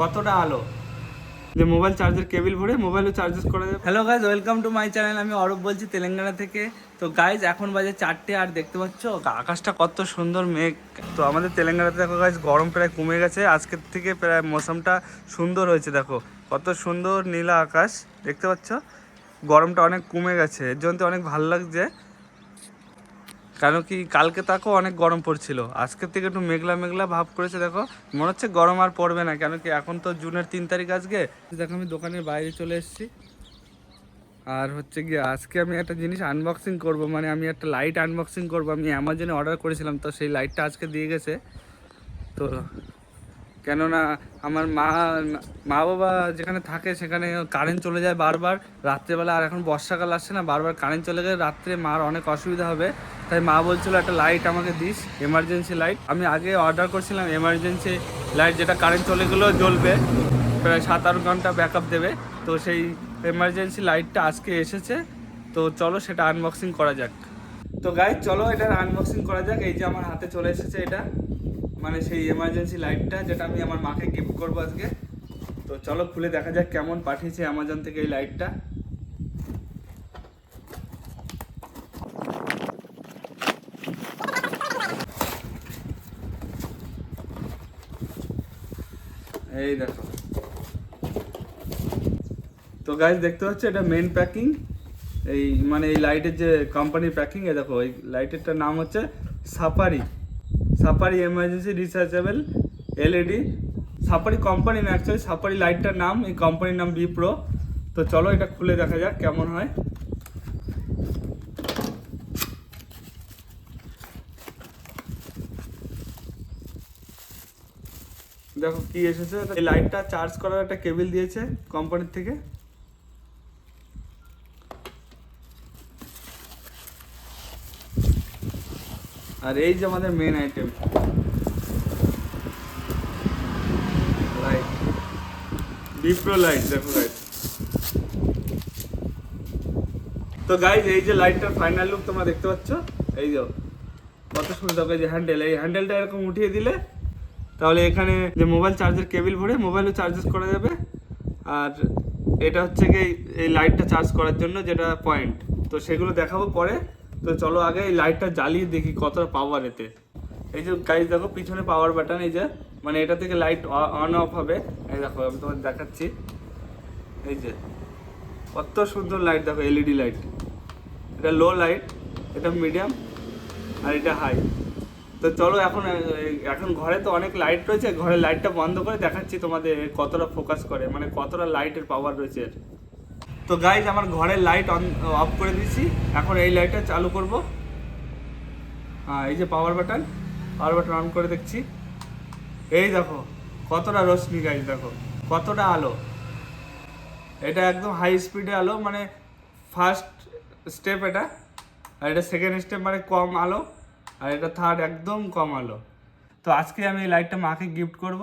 কতটা আলো? যে মোবাইল চার্জের কেবিল ভরে মোবাইলও চার্জেস করা যাবে। Hello guys welcome to my channel আমি অরূপ বলছি তেলেঙ্গানা থেকে। তো গাইজ এখন বাজে চারটে আর দেখতে পাচ্ছ, আকাশটা কত সুন্দর মেঘ। তো আমাদের তেলেঙ্গানাতে দেখো গাইজ গরম প্রায় কমে গেছে। আজকের থেকে প্রায় মৌসুমটা সুন্দর হয়েছে, দেখো। কত সুন্দর নীলা আকাশ, দেখতে পাচ্ছ? গরমটা অনেক কমে গেছে। এর জন্য অনেক ভালো লাগছে। কেন কি কালকে তাকেও অনেক গরম পড়ছিল। আজকের থেকে একটু মেঘলা মেঘলা ভাব করেছে, দেখো। মনে হচ্ছে গরম আর পড়বে না, কেন কি এখন তো জুনের তিন তারিখ আজকে। দেখো আমি দোকানের বাইরে চলে এসেছি। আর হচ্ছে গিয়ে আজকে আমি একটা জিনিস আনবক্সিং করব মানে আমি একটা লাইট আনবক্সিং করব। আমি অ্যামাজনে অর্ডার করেছিলাম, তো সেই লাইটটা আজকে দিয়ে গেছে। তো কেননা আমার মা মা বাবা যেখানে থাকে সেখানে কারেন্ট চলে যায় বারবার। রাত্রেবেলা আর এখন বর্ষাকাল আসছে না, বারবার কারেন্ট চলে গেলে রাত্রে মার অনেক অসুবিধা হবে। তাই মা বলছিল, একটা লাইট আমাকে দিস এমার্জেন্সি লাইট আমি আগে অর্ডার করছিলাম এমার্জেন্সি লাইট যেটা কারেন্ট চলে গেলেও জ্বলবে, প্রায় সাত আট ঘণ্টা ব্যাকআপ দেবে। তো সেই এমার্জেন্সি লাইটটা আজকে এসেছে, তো চলো সেটা আনবক্সিং করা যাক। তো গাইজ চলো এটা আনবক্সিং করা যাক, এই যে আমার হাতে চলে এসেছে এটা। মানে সেই এমার্জেন্সি লাইটটা যেটা আমি আমার মাকে গিফট করব আজকে। তো চলো খুলে দেখা যাক কেমন পাঠিয়েছে অ্যামাজন থেকে এই লাইটটা এই দেখো। তো গাইজ দেখতে পাচ্ছ এটা মেন প্যাকিং এই মানে এই লাইটের যে কোম্পানির প্যাকিং এ দেখো এই লাইটেরটার নাম হচ্ছে Safari Safari emergency rechargeable LED Safari company না অ্যাকচুয়ালি সাফারি লাইটটার নাম, এই কোম্পানির নাম বি প্রো তো চলো এটা খুলে দেখা যাক কেমন হয়। দেখো কি এসেছে? এই লাইটটা চার্জ করার একটা কেবিল দিয়েছে কোম্পানির থেকে। আর এই যে আমাদের মেন আইটেম লাইট ডিপ্রো লাইট দেখো গাইজ তো গাইজ এই যে লাইটটার ফাইনাল লুক তোমরা দেখতে পাচ্ছ? এই যে, কত সুন্দর যে হ্যান্ডেল এই হ্যান্ডেলটা এরকম উঠিয়ে দিলে তাহলে এখানে যে মোবাইল চার্জের কেবিল ভরে মোবাইলও চার্জেস করা যাবে। আর এটা হচ্ছে কি এই লাইটটা চার্জ করার জন্য যেটা পয়েন্ট তো সেগুলো দেখাবো পরে। তো চলো আগে এই লাইটটা জ্বালিয়ে দেখি কতটা পাওয়ার এতে। এই যে গাইজ দেখো পিছনে পাওয়ার বাটন এই যে মানে এটা থেকে লাইট অন অফ হবে। এই দেখো, আমি তোমার দেখাচ্ছি। এই যে, কত সুন্দর লাইট দেখো এলইডি লাইট এটা লো লাইট এটা মিডিয়াম আর এটা হাই তো চলো এখন এখন ঘরে তো অনেক লাইট রয়েছে ঘরে লাইটটা বন্ধ করে দেখাচ্ছি তোমাদের কতটা ফোকাস করে মানে কতটা লাইটের পাওয়ার রয়েছে এর। তো গাইজ আমার ঘরের লাইট অন অফ করে দিয়েছি। এখন এই লাইটটা চালু করব। এই যে power button power button on করে দেখছি। এই দেখো, কতটা রশ্মি গাইজ দেখো, কতটা আলো। এটা একদম হাই স্পিডে আলো মানে ফার্স্ট স্টেপ এটা, আর এটা সেকেন্ড স্টেপ মানে কম আলো, আর এটা থার্ড একদম কম আলো। তো আজকে আমি এই লাইটটা মাকে গিফট করব।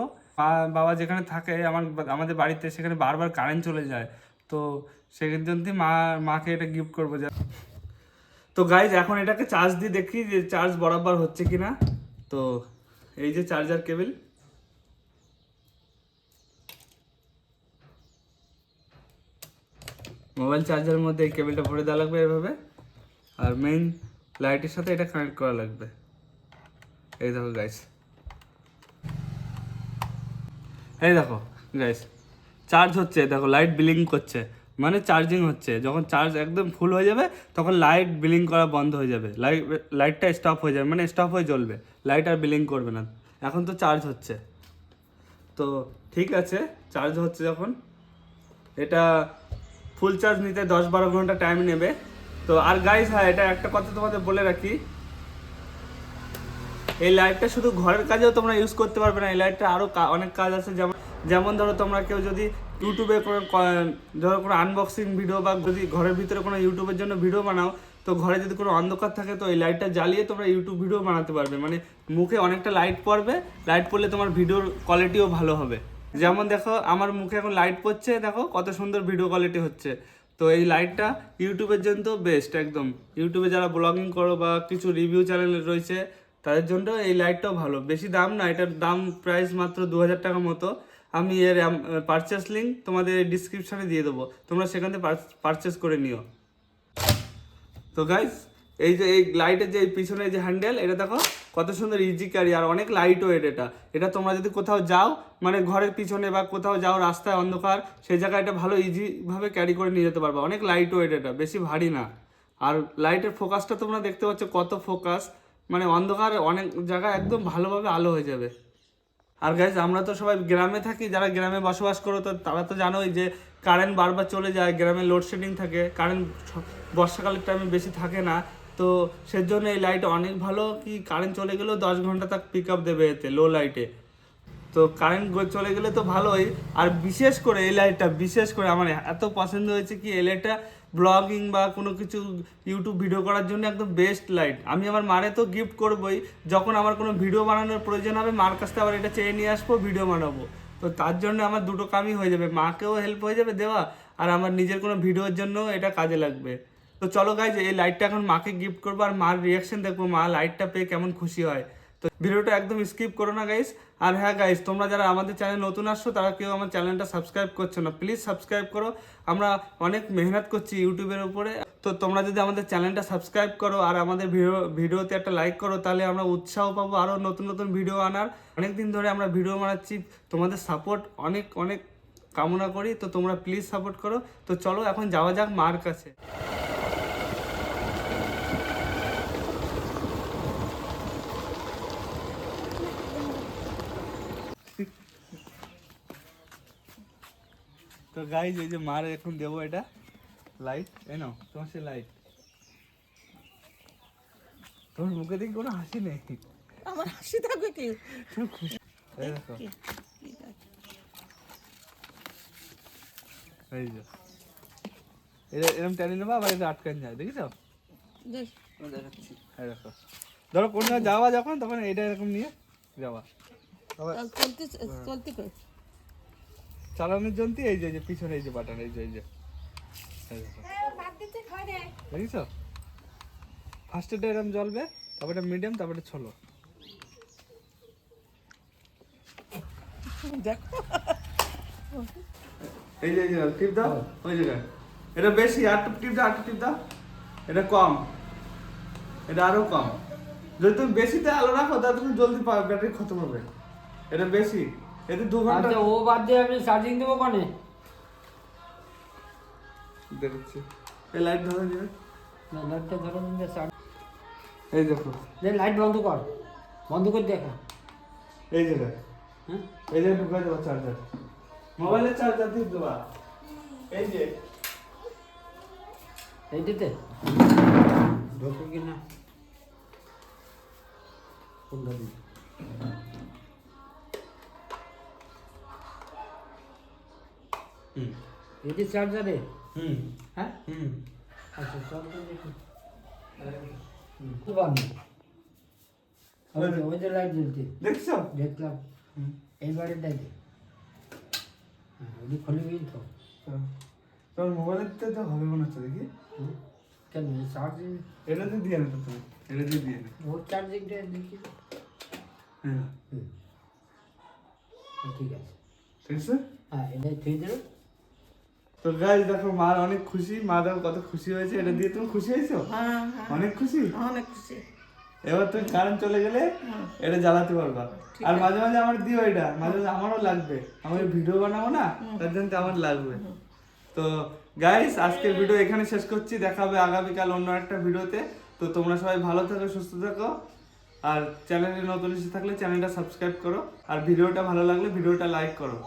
বাবা যেখানে থাকে, আমার, আমাদের বাড়িতে সেখানে বারবার কারেন্ট চলে যায়। তো জন্য মা, মাকে এটা গিফট করব যা। তো গাইজ এখন এটাকে চার্জ দিয়ে দেখি যে চার্জ বরাবর হচ্ছে কিনা। তো এই যে চার্জার কেবিল মোবাইল চার্জারের মধ্যে এই কেবিলটা ভরে দেওয়া লাগবে এভাবে। আর মেইন লাইটের সাথে এটা কানেক্ট করা লাগবে। এই দেখো গাইস এই দেখো গাইস চার্জ হচ্ছে, দেখো লাইট বিলিং করছে মানে চার্জিং হচ্ছে। যখন চার্জ একদম ফুল হয়ে যাবে, তখন লাইট বিলিং করা বন্ধ হয়ে যাবে। লাইট লাইটটা স্টপ হয়ে যাবে মানে স্টপ হয়ে জ্বলবে। লাইট আর বিলিং করবে না। এখন তো চার্জ হচ্ছে। তো ঠিক আছে চার্জ হচ্ছে যখন। এটা ফুল চার্জ নিতে দশ বারো ঘণ্টা টাইম নেবে। তো আর গাইস হ্যাঁ এটা একটা কথা তোমাদের বলে রাখি। এই লাইটটা শুধু ঘরের কাজেও তোমরা ইউজ করতে পারবে না। এই লাইটটা আরও অনেক কাজ আছে, যেমন যেমন ধরো তোমরা কেউ যদি ইউটিউবে কোনো ধরো কোনো আনবক্সিং ভিডিও বা যদি ঘরের ভিতরে কোনো ইউটিউবের জন্য ভিডিও বানাও, তো ঘরে যদি কোনো অন্ধকার থাকে, তো এই লাইটটা জ্বালিয়ে তোমরা ইউটিউব ভিডিও বানাতে পারবে। মানে মুখে অনেকটা লাইট পড়বে লাইট পড়লে তোমার ভিডিওর কোয়ালিটিও ভালো হবে। যেমন দেখো, আমার মুখে এখন লাইট পড়ছে, দেখো কত সুন্দর ভিডিও কোয়ালিটি হচ্ছে। তো এই লাইটটা ইউটিউবের জন্য তো বেস্ট একদম ইউটিউবে যারা ব্লগিং করো বা কিছু রিভিউ চ্যানেল রয়েছে, তাদের জন্য এই লাইটটাও ভালো। বেশি দাম না, এটার দাম প্রাইস মাত্র দু হাজার টাকা মতো। আমি এর পারচেস লিঙ্ক তোমাদের ডিসক্রিপশনে দিয়ে দেবো। তোমরা সেখান থেকে পারচেস করে নিও। তো গাইস এই যে, এই লাইটের যে পিছনে যে হ্যান্ডেল এটা দেখো, কত সুন্দর ইজি ক্যারি আর অনেক লাইট ওয়েট এটা। এটা তোমরা যদি কোথাও যাও মানে ঘরের পিছনে বা কোথাও যাও, রাস্তায় অন্ধকার সেই জায়গায় এটা ভালো ইজিভাবে ক্যারি করে নিয়ে যেতে পারবে। অনেক লাইট ওয়েট এটা, বেশি ভারী না। আর লাইটের ফোকাসটা তোমরা দেখতে পাচ্ছ কত ফোকাস মানে অন্ধকার অনেক জায়গায় একদম ভালোভাবে আলো হয়ে যাবে। আর গাইজ আমরা তো সবাই গ্রামে থাকি, যারা গ্রামে বসবাস করো, তো তারা তো জানোই যে কারেন্ট বারবার চলে যায়, গ্রামে লোডশেডিং থাকে কারেন্ট বর্ষাকালের টাইমে বেশি থাকে না, তো সেজন্য এই লাইট অনেক ভালো, কি কারেন্ট চলে গেলেও দশ ঘণ্টা তার পিক আপ দেবে এতে লো লাইটে তো কারেন্ট চলে গেলে তো ভালোই। আর বিশেষ করে এই লাইটটা বিশেষ করে আমার এত পছন্দ হয়েছে কি, এই লাইটটা ব্লগিং বা কোনো কিছু ইউটিউব ভিডিও করার জন্য একদম বেস্ট লাইট আমি আমার মারে তো গিফট করবই। যখন আমার কোনো ভিডিও বানানোর প্রয়োজন হবে, মার কাছ থেকে আবার এটা চেয়ে নিয়ে আসব ভিডিও বানাবো। তো তার জন্য আমার দুটো কামই হয়ে যাবে। মাকেও হেল্প হয়ে যাবে দেওয়া, আর আমার নিজের কোনো ভিডিওর জন্য এটা কাজে লাগবে। তো চলো গাইজ এই লাইটটা এখন মাকে গিফট করব, আর মার রিয়াকশন দেখব, মা লাইটটা পেয়ে কেমন খুশি হয়। তো ভিডিওটা একদম স্কিপ করো না গাইস আর হ্যাঁ গাইস তোমরা যারা আমাদের চ্যানেল নতুন আসছো, তারা কেউ আমার চ্যানেলটা সাবস্ক্রাইব করছ না প্লিজ সাবস্ক্রাইব করো। আমরা অনেক মেহনত করছি ইউটিউবের উপরে। তো তোমরা যদি আমাদের চ্যানেলটা সাবস্ক্রাইব করো আর আমাদের ভিডিও, ভিডিওতে একটা লাইক করো, তাহলে আমরা উৎসাহ পাবো আরও নতুন নতুন ভিডিও আনার। অনেক দিন ধরে আমরা ভিডিও বানাচ্ছি, তোমাদের সাপোর্ট অনেক অনেক কামনা করি। তো তোমরা প্লিজ সাপোর্ট করো। তো চলো, এখন যাওয়া যাক মার কাছে। তো গাইজ এই যে মার এখন দেবো এটা লাইট এই নাও তোমার সে লাইট তোমার মুখে দেখি কোনো হাসি নেই। আমার হাসি থাকবে কি? এই দেখো। এই যে। এটা এরকম টানি নেব আবার এটা আটকান যায় দেখিস দেখ। দেখো। ধরো কোনো যাওয়া যখন তখন এটা এরকম নিয়ে যাওয়া। চলতে চলতে কর। চালানোর জন্য এই যে এই যে পিছনে এই যে বাটন এই যে এই যে। দেখিস ফার্স্ট এটা এরকম জ্বলবে তারপরে এটা মিডিয়াম তারপরে ছোলো। দেখো। এই যে এই যে টিপ দাও ওই জায়গায় এটা বেশি আর টিপ দাও আর টিপ দাও। এটা কম। এটা আরও কম। যদি তুমি বেশিতে আলো রাখো তাহলে তুমি জলদি ব্যাটারি খতম হবে। এটা বেশি। এতে দু ঘণ্টা আচ্ছা ও বাদ দিয়ে আমি চার্জিং দেবো কানে? দেখছি। এই লাইট ধরে দিবে লাইটটা ধরো চার্জ এই দেখো। যে লাইট বন্ধ কর। বন্ধ করে দেখা। এই জায়গায় হ্যাঁ? এই জায়গায় ঢুকাই দেবো চার্জার মোবাইলের চার্জার দিয়ে দেবা। এই যে। এইটাতে ঢোকে কি না কোনটা দিই হুম। এটি চার্জারে? হুম। হ্যাঁ? হুম। আচ্ছা চার্জার দেখি খুব আমি ওই যে- লাইট জ্বলছে। দেখছ? দেখলাম। এইবারে দেখে। হ্যাঁ ওটি খুলে গেল তো। তোমার মোবাইলের তো তো হবে মনে হচ্ছে দেখি কেন চার্জিং এটাতে দিয়ে না তো। তুমি এটাতে দিয়ে না ওর চার্জিংটা দেখি। হ্যাঁ। হুম। হ্যাঁ, ঠিক আছে। ঠিক আছে? হ্যাঁ এটাই থুয়ে দেবে। তো গাইজ দেখো মার অনেক খুশি। মা দেখো কত খুশি হয়েছে এটা দিয়ে তুমি খুশি হয়েছো? হ্যাঁ হ্যাঁ। অনেক খুশি? অনেক খুশি। এবার তুমি কারেন্ট চলে গেলে এটা জ্বালাতে পারবা। আর মাঝে মাঝে আমার দিও এটা। মাঝে মাঝে আমারও লাগবে। আমি ভিডিও বানাবো না? তার জন্য আমার লাগবে। তো গাইস আজকের ভিডিও এখানে শেষ করছি। দেখা হবে আগামীকাল অন্য একটা ভিডিওতে তো। তোমরা সবাই ভালো থাকো সুস্থ থাকো। আর চ্যানেলে নতুন এসে থাকলে চ্যানেলটা সাবস্ক্রাইব করো। আর ভিডিওটা ভালো লাগলে ভিডিওটা লাইক করো।